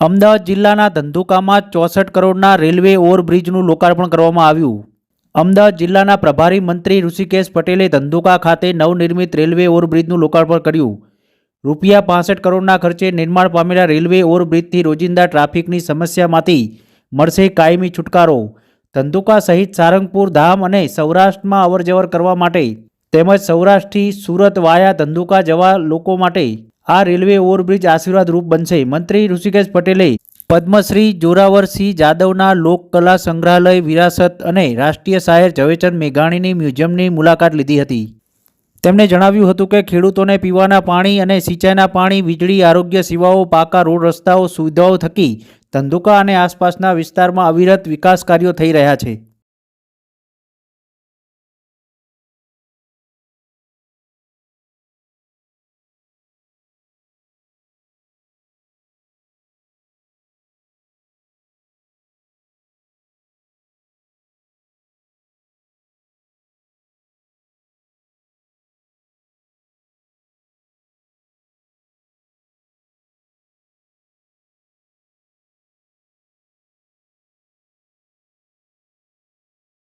અમદાવાદ જિલ્લાના ધંધુકામાં ચોસઠ કરોડના રેલવે ઓવરબ્રિજનું લોકાર્પણ કરવામાં આવ્યું. અમદાવાદ જિલ્લાના પ્રભારી મંત્રી ઋષિકેશ પટેલે ધંધુકા ખાતે નવનિર્મિત રેલવે ઓવરબ્રિજનું લોકાર્પણ કર્યું. રૂપિયા પાસઠ કરોડના ખર્ચે નિર્માણ પામેલા રેલવે ઓવરબ્રિજથી રોજિંદા ટ્રાફિકની સમસ્યામાંથી મળશે કાયમી છુટકારો. ધંધુકા સહિત સારંગપુર, ધામ અને સૌરાષ્ટ્રમાં અવરજવર કરવા માટે તેમજ સૌરાષ્ટ્રથી સુરત વાયા ધંધુકા જવા લોકો માટે આ રેલવે ઓવરબ્રિજ આશીર્વાદરૂપ બનશે. મંત્રી ઋષિકેશ પટેલે પદ્મશ્રી જોરાવરસિંહ જાદવના લોકકલા સંગ્રહાલય વિરાસત અને રાષ્ટ્રીય શાયર ઝવેરચંદ મેઘાણીની મ્યુઝિયમની મુલાકાત લીધી હતી. તેમણે જણાવ્યું હતું કે ખેડૂતોને પીવાના પાણી અને સિંચાઈના પાણી, વીજળી, આરોગ્ય સેવાઓ, પાકા રોડ રસ્તાઓ, સુવિધાઓ થકી ધંધુકા અને આસપાસના વિસ્તારમાં અવિરત વિકાસ કાર્યો થઈ રહ્યા છે.